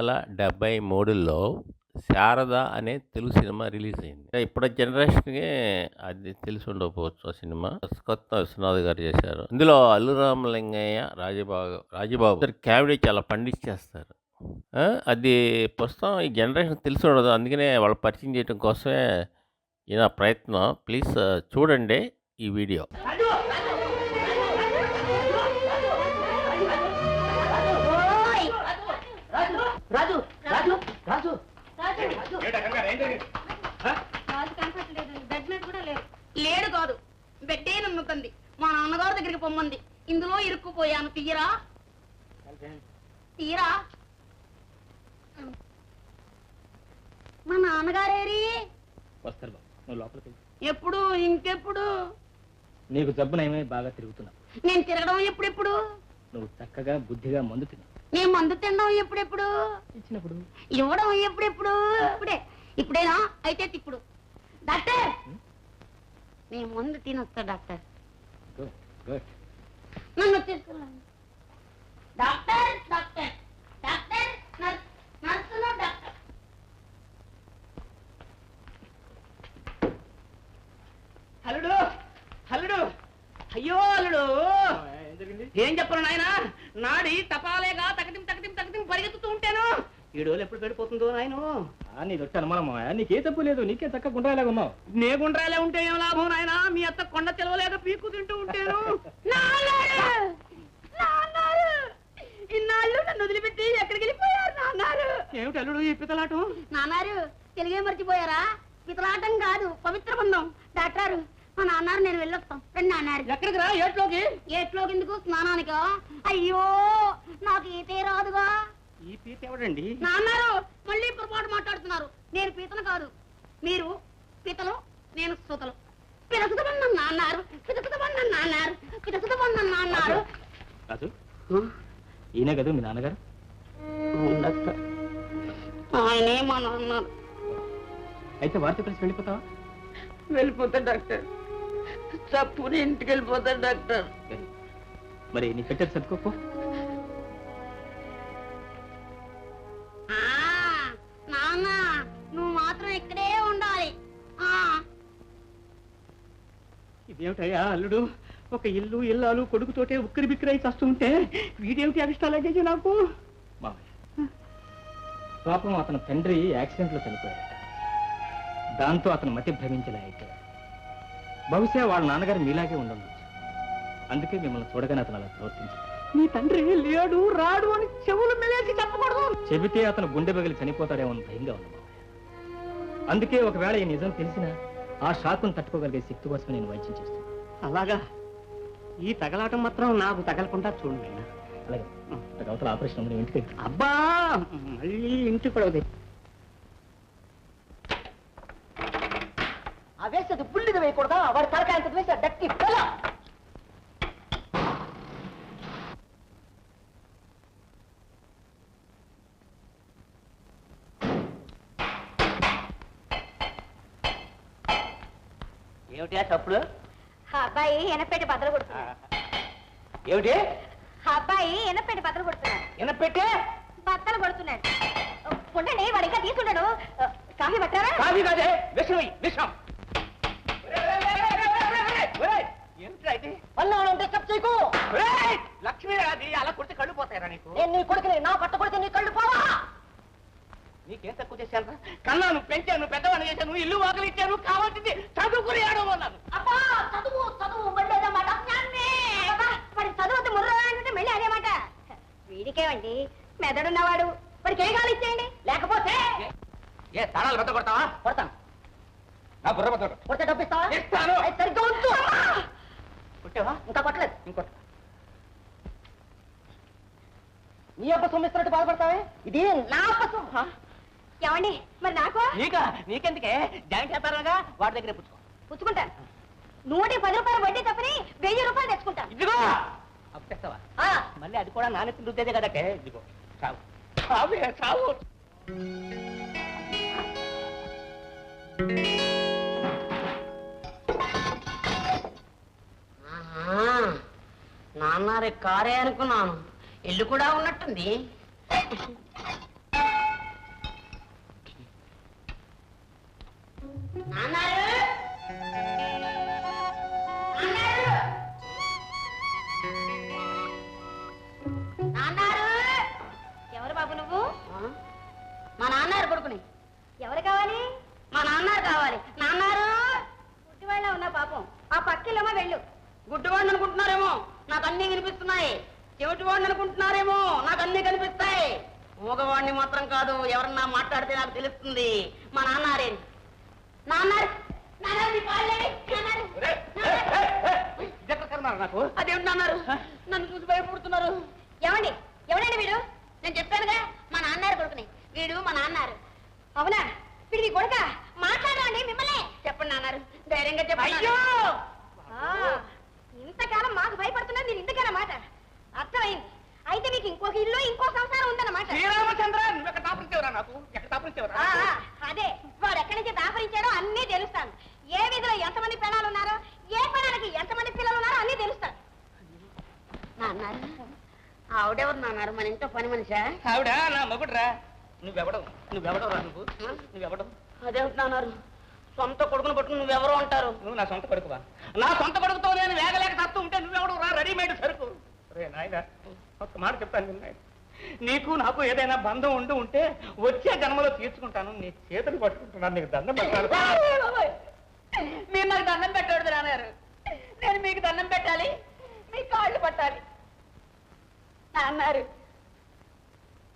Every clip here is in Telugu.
వందల డెబ్బై మూడులో శారద అనే తెలుగు సినిమా రిలీజ్ అయింది ఇప్పుడు జనరేషన్కి అది తెలిసి ఉండకపోవచ్చు ఆ సినిమా. కొత్త విశ్వనాథ్ గారు చేశారు. ఇందులో అల్లు రామలింగయ్య రాజబాబు రాజబాబు కామెడీ చాలా పండించేస్తారు అది ప్రస్తుతం ఈ జనరేషన్ తెలిసి ఉండదు. అందుకనే వాళ్ళు పరిచయం చేయడం కోసమే ఈయన నా ప్రయత్నం. ప్లీజ్ చూడండి ఈ వీడియో. లేడు లేడు కాదు. బెడ్డే నమ్ముకుంది. మా నాన్నగారి దగ్గరికి పొమ్మంది. ఇందులో ఇరుక్కుపోయాను. తీరా తీరా మా నాన్నగారేరి? వస్తారు బాబు. నువ్వు లోపలికి వెళ్ళు. ఎప్పుడు? ఇంకెప్పుడు? నీకు జబ్బు నయమై బాగా తిరుగుతున్నావు నేను తిరగడం ఎప్పుడెప్పుడు? నువ్వు చక్కగా బుద్ధిగా మందు తిన్నావు. నేను మందు తినడం ఎప్పుడెప్పుడు? ఇచ్చినప్పుడు. ఇవ్వడం ఎప్పుడెప్పుడు? ఇప్పుడే. ఇప్పుడేనా? అయితే తిప్పుడు. డాక్టర్! నేను మందు తినొస్తా డాక్టర్. Good good. నన్ను డాక్టర్ డాక్టర్. డాక్టర్ నర్స్ నర్సులు డాక్టర్. అల్లుడు అల్లుడు అయ్యో! ఏం చెప్పను నాయన? నాడి తపాలేగా తకటిం తకటిం తకటిం పరిగెత్తుతూ ఉంటాను. ఈ రోజులు ఎప్పుడు గడిపోతుందో నాయను? ఆ, నీ దొట్టి అనుమానమా? నీకే తప్పు లేదు నీకే చక్కగా గుండ్రాయిలాగా ఉన్నావు. నే గుండ్రాలే ఉంటే ఏం లాభం నాయన? మీ అత్త కొండ తెలవలేక పీక్కు తింటూ ఉంటాను. ఇన్నాళ్ళు నన్ను వదిలిపెట్టి ఎక్కడికి వెళ్ళిపోయారు నాన్నారు ఏమిటి అల్లుడు ఈ పితలాటం? నాన్నారు తెలుగే మర్చిపోయారా? పితలాటం కాదు పవిత్ర బంధం. డాక్టర్ మా నాన్నారు నేను వెళ్ళొస్తాం. రండి నాన్నారు ఎక్కడికి రా? ఏట్లోకి? ఏట్లోకి ఎందుకు? స్నానానికా? అయ్యో నాకు ఈతే రాదుగా. ఈ పీత ఎవడండి? నాన్నారు మళ్ళీ పొరపాటు మాట్లాడుతున్నారు. నేను పీతను కాదు. మీరు పీతలు నేను సూతలు. పిలసుతమన్న నాన్నారు పిలసుతమన్న నాన్నారు పిలసుతమన్న నాన్నారు రాజు ఈయనే కదా మీ నాన్నగారు? ఆయనే మా నాన్నారు అయితే వారితో కలిసి వెళ్ళిపోతావా? వెళ్ళిపోతా డాక్టర్. చప్పుని ఇంటికి వెళ్ళిపోతా డాక్టర్. మరి నీ పెట్టేది సర్దుకోపో ఆ, నాన్న నువ్వు మాత్రం ఇక్కడే ఉండాలి. ఆ. ఇదేమిటయ్యా అల్లుడు? ఒక ఇల్లు ఇల్లాలు కొడుకుతోటే ఉక్కిరి బిక్కిరై చస్తుంటే వీడేమిటి అభిష్టాలకేజీ నాకు? పాపం అతని తండ్రి యాక్సిడెంట్లో చనిపోయాడు దాంతో అతను మతి భ్రమించేలా అయిపోయాడు బహుశా వాళ్ళ నాన్నగారు మీలాగే ఉండొచ్చు. అందుకే మిమ్మల్ని చూడగానే అతను అలా ప్రవర్తించాడు. నీ తండ్రి లేడు రాడు అని చెవులు మెలేసి చెప్పకూడదు. చెబితే అతను గుండె బగిలి చనిపోతాడేమో అని భయంగా ఉంది అందుకే ఒకవేళ ఈ నిజం తెలిసినా ఆ షాకును తట్టుకోగలిగే శక్తి కోసం నేను వైద్యం చేస్తాను అలాగా? ఈ తగలాటం మాత్రం నాకు తగలకుండా చూడండి. అలాగే. అవతల ఆపరేషన్ ఉంది, ఇంటికి. అబ్బా! మళ్ళీ ఇంటి కూడా వేయకూడదా వాడి తలకాయ అంత వేసా డక్కి పిల్ల ఏమిటి చప్పుడు అబ్బాయి ఎనపేట బద్దలు కొడుతున్నాడు. ఏమిటి? అబ్బాయి ఎనపేట బద్దలు కొడుతున్నాడు. ఎనపెట్టే బద్దలు కొడుతున్నాడు. ఉండండి వాడు ఇంకా తీసుకున్నాడు కాఫీ పట్టారా? కాఫీ కాదే విషం విషం. పన్నాను డిస్టర్బ్ చేయకు. లక్ష్మీ అది అలా కొడితే కళ్ళు పోతాయరా నీకు. నేను నీ కొడుకుని నా పట్ట కొడితే నీ కళ్ళు పోవా. నీకేం తక్కువ చేశాను కన్నాను పెంచాను పెద్దవాడిని చేశాను ఇల్లు వాకలు ఇచ్చాను కావాల్సింది చదువుకుని ఆడమన్నాను. అబ్బా చదువు చదువు మళ్ళీ వాడి చదువుతూ ముర్ర అంటే మళ్ళీ అదేమాట వీడికేమండి? మెదడున్నవాడు. వాడికి ఏ కాలు ఇచ్చేయండి? లేకపోతే ఏ తాళాలు పెద్ద కొడతావా? కొడతాను. నా బుర్ర పెద్ద కొడతా. కొడితే డబ్బు ఇస్తావా ఇస్తాను. కొట్టావా? ఇంకా కొట్టలేదు. నీ అబ్బ సొమ్మిస్తున్నట్టు బాధపడతావే? ఇది నా అబ్బ సొమ్ము ఏమండి? మరి నాకు? నీకా? నీకెందుకే? జాయింట్ చేస్తారుగా వాడి దగ్గర పుచ్చుకో. పుచ్చుకుంటాను. నూటి పది రూపాయలు వడ్డీ తప్పని వెయ్యి రూపాయలు తెచ్చుకుంటాను ఇదిగో! అప్పు తెస్తావా మళ్ళీ అది కూడా నానెత్తి రుద్దేదే కదటే ఇదిగో చావు. చావే చావు. నాన్న రేపు కారే అనుకున్నాను. ఇల్లు కూడా ఉన్నట్టుంది. ఎవరు బాబు నువ్వు? మా నాన్నారు కొడుకుని. ఎవరు కావాలి? మా నాన్నారు కావాలి. నాన్నారు పుట్టివాళ్ళ ఉన్న పాపం. ఆ పక్కిలమ్మ వెళ్ళు. గుడ్డివాడిని అనుకుంటున్నారేమో? నాకు అన్ని వినిపిస్తున్నాయి. చెవిటివాడిని అనుకుంటున్నారేమో? నాకు అన్ని కనిపిస్తాయి. మూగవాడిని మాత్రం కాదు ఎవరన్నా మాట్లాడితే నాకు తెలుస్తుంది. మా నాన్నారే నాన్నారు? నాకు? అదేమిటి నాన్నారు నన్ను చూసి భయపడుతున్నారు. ఏమండి ఎవడండి వీడు? నేను చెప్పానుగా మా నాన్నారు కొడుకుని. వీడు మా నాన్నారు అవునా? వీడు మీ కొడుక? మాట్లాడండి మిమ్మల్ని. చెప్పండి నాన్నారు ధైర్యంగా చెప్పండి ఇంతకాలం మాకు భయపడుతున్నారు మీరు ఇంతకాలం మాట? అర్థమైంది. అయితే మీకు ఇంకొక ఇల్లు ఇంకో సంసారం ఉందన్నమాట. శ్రీరామచంద్ర నువ్వు ఎక్కడ దాపురించేవరా నాకు? ఎక్కడ దాపురించేవరా ఆ, ఆ, అదే. వాడు ఎక్కడి నుంచి దాపరించాడో అన్నీ తెలుస్తాను. ఏ వీధిలో ఎంతమంది పిల్లలు ఉన్నారో ఏ పిల్లలకి ఎంతమంది పిల్లలు ఉన్నారో అన్నీ తెలుస్తాను. నాన్నారు ఆవిడెవరు నాన్నారు? మన ఇంట్లో పని మనిషా? ఆవిడ నా మగుడురా. నువ్వెవడవు? నువ్వెవడవురా నువ్వు? నువ్వెవడవు? అదేమిటి నాన్నారు? సొంత కొడుకును పట్టుకుని నువ్వెవరో అంటారు? నువ్వు నా సొంత కొడుకువా? నా సొంత కొడుకుతో నేను వేగలేక తత్తు ఉంటే నువ్వెవడు? రా రెడీమేడ్ సరుకు. రే నాయన ఒక్క మాట చెప్తాను నిన్న నీకు నాకు ఏదైనా బంధం ఉండి ఉంటే వచ్చే జన్మలో తీర్చుకుంటాను. నీ చేతులు పట్టుకుంటున్నాను. నీకు దండం పెట్టాలి. మీరు నాకు దండం పెట్టకూడదు నాన్నారు నేను మీకు దండం పెట్టాలి. మీ కాళ్ళు పట్టాలి. నాన్నారు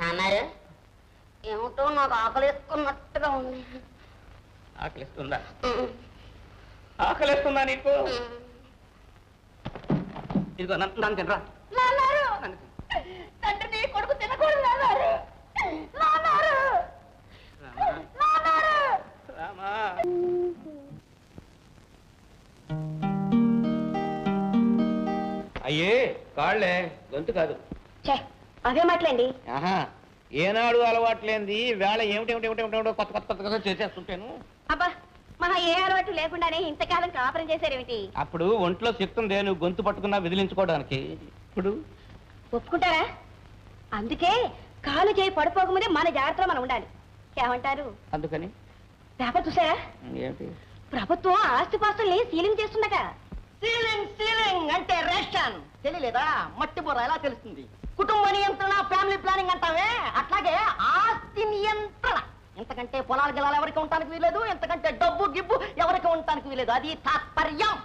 నాన్నారు ఏమిటో నాకు ఆకలిస్తున్నట్టుగా ఉంది. ఆకలిస్తుందా? ఆకలిస్తుందా నీకు? ఇదిగో నన్ను తినరా? కొడుకు తినకూడదు రామా, అయ్యే కాళ్ళే గొంతు కాదు. ఛే అవే మాటలండి. ఆహా. ఏనాడు అలవాట్లేంది? వేళ ఏమిటి ఏమిటి ఏమిటి ఏమిటి కొత్త కొత్త కొత్తగా చేసేస్తుంటాను. అబ్బా మహా ఏ అలవాటు లేకుండానే ఇంతకాలం కాపురం చేశారేమిటి? అప్పుడు ఒంట్లో శక్తి ఉంది నువ్వు గొంతు పట్టుకున్నా విదిలించుకోవడానికి. ఇప్పుడు? ఒప్పుకుంటారా? అందుకే కాలు చేయి పడిపోకముందే మన జాగ్రత్తలో మనం ఉండాలి. ఏమంటారు? అందుకని? పేపర్ చూసారా ఏమిటి? ప్రభుత్వం ఆస్తిపాస్తుల్ని సీలింగ్ చేస్తుందట. సీలింగ్ సీలింగ్ అంటే రేషన్. తెలియలేదా? మట్టి బుర్ర ఎలా తెలుస్తుంది? కుటుంబ నియంత్రణ ఫ్యామిలీ ప్లానింగ్ అంటావే? అట్లాగే ఆస్తి నియంత్రణ. ఎంతకంటే పొలాలు గిలాలు ఎవరికి ఉండటానికి వీలేదు ఎంతకంటే డబ్బు గిబ్బు ఎవరికి ఉండటానికి వీలేదు అది తాత్పర్యం.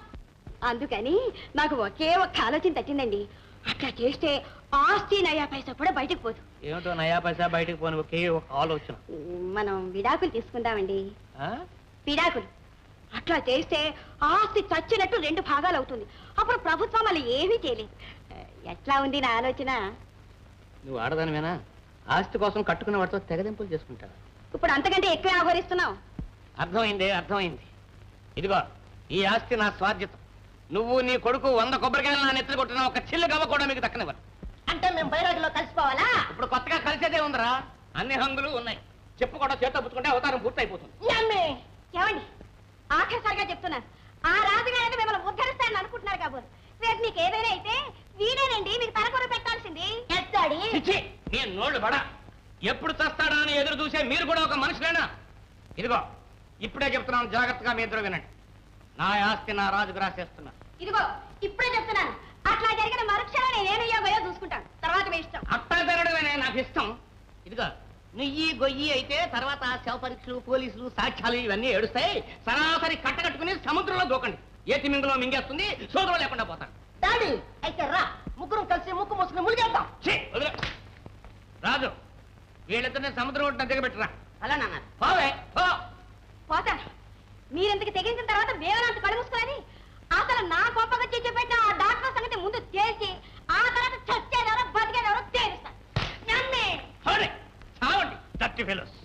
అందుకని నాకు ఒకే ఒక్క ఆలోచన తట్టిందండి. అట్లా చేస్తే ఆస్తి నయా పైసా కూడా బయటకు పోదు. ఏమిటో నయా పైసా బయటకు పోని ఒకే ఒక ఆలోచన. మనం విడాకులు తీసుకుందామండి. ఆ? విడాకులు. అట్లా చేస్తే ఆస్తి చచ్చినట్టు రెండు భాగాలు అవుతుంది. అప్పుడు ప్రభుత్వం మళ్ళీ ఏమీ చేయలేదు. ఎట్లా ఉంది నా ఆలోచన? నువ్వు ఆడదానివేనా? ఆస్తి కోసం కట్టుకున్న వాటితో తెగదింపులు చేసుకుంటావు? ఇప్పుడు అంతకంటే ఎక్కువ ఆహ్వానిస్తున్నావు? అర్థమైంది అర్థమైంది. ఇదిగో ఈ ఆస్తి నా స్వాధ్యతం నువ్వు నీ కొడుకు వంద కొబ్బరికాయలు నా నెత్తులు కొట్టిన ఒక చిల్లు గవ్వ కూడా మీకు దక్కనివ్వను. అంటే మేము బైరాగిలో కలిసిపోవాలా? ఇప్పుడు కొత్తగా కలిసేదే ఉందిరా. అన్ని హంగులు ఉన్నాయి. చెప్పు కూడా చేత పుచ్చుకుంటే అవతారం పూర్తయిపోతుంది. ఏమండి? ఆఖరిసారిగా చెప్తున్నాను ఆ రాజుగారిని మిమ్మల్ని ఉద్ధరిస్తానని అనుకుంటున్నారు కాబోలు. రేపు మీకు ఏదైనా అయితే వీడేనండి మీకు తలకొర పెట్టాల్సింది. ఎత్తాడి. చిచ్చి నీ నోళ్ళు బడా. ఎప్పుడు చస్తాడా అని ఎదురు చూసే మీరు కూడా ఒక మనుషులేనా? ఇదిగో ఇప్పుడే చెప్తున్నాను జాగ్రత్తగా మీ ఇద్దరు వినండి. నా ఆస్తి నా రాజుకు రాసేస్తున్నా. ఇదిగో ఇప్పుడే చెప్తున్నాను. అట్లా జరిగిన మరుక్షణం నేను ఏమయ్యాగోయో చూసుకుంటాను. తర్వాత మీ ఇష్టం. అట్టా పెరగడమే నాకు ఇష్టం. ఇదిగో నుయ్యి గొయ్యి అయితే తర్వాత శవ పరీక్షలు పోలీసులు సాక్ష్యాలు ఇవన్నీ ఏడుస్తాయి. సరాసరి కట్టకట్టుకుని సముద్రంలో దూకండి. ఏ తిమింగలో మింగేస్తుంది సోదరులు లేకుండా పోతాడు. డాడీ అయితే రా. ముగ్గురం కలిసి ముక్కు మూసుకుని ములిగేద్దాం. రాజు వీళ్ళిద్దరిని సముద్రం ఒడ్డున దిగబెట్టరా. అలా నాన్నారు పోవే పో. పోతాను మీరెందుకు తెగించిన తర్వాత వేవనంత కళ్ళు మూసుకొని అసలు నా గొప్పగా చెప్పిన ఆ డాక్టర్ సంగతి ముందు తేల్చి ఆ తర్వాత చచ్చేదెవరో బతికేదెవరో తేలుస్తాను నమ్మే పోనీ, డర్టీ ఫెలోస్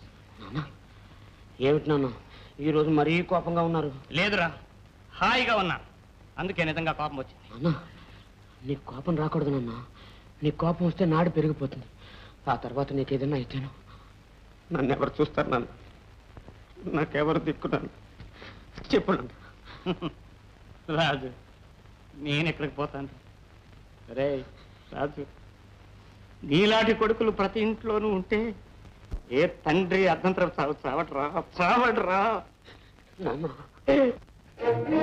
ఏమిటి నాన్న? ఈ రోజు మరీ కోపంగా ఉన్నారు. లేదురా. హాయిగా ఉన్నా. అందుకే నిజంగా కోపం వచ్చింది. నాన్న నీకు కోపం రాకూడదు నాన్న. నీ కోపం వస్తే నాడు పెరిగిపోతుంది. ఆ తర్వాత నీకు ఏదైనా అయితేను నన్ను ఎవరు చూస్తారు నాన్న? నాకెవరు దిక్కున్నాను చెప్పు నాన్న. రాజు నేను ఎక్కడికి పోతాను? రే రాజు నీలాంటి కొడుకులు ప్రతి ఇంట్లోనూ ఉంటే ఏ తండ్రి అర్థం చావట్రా చావట్రా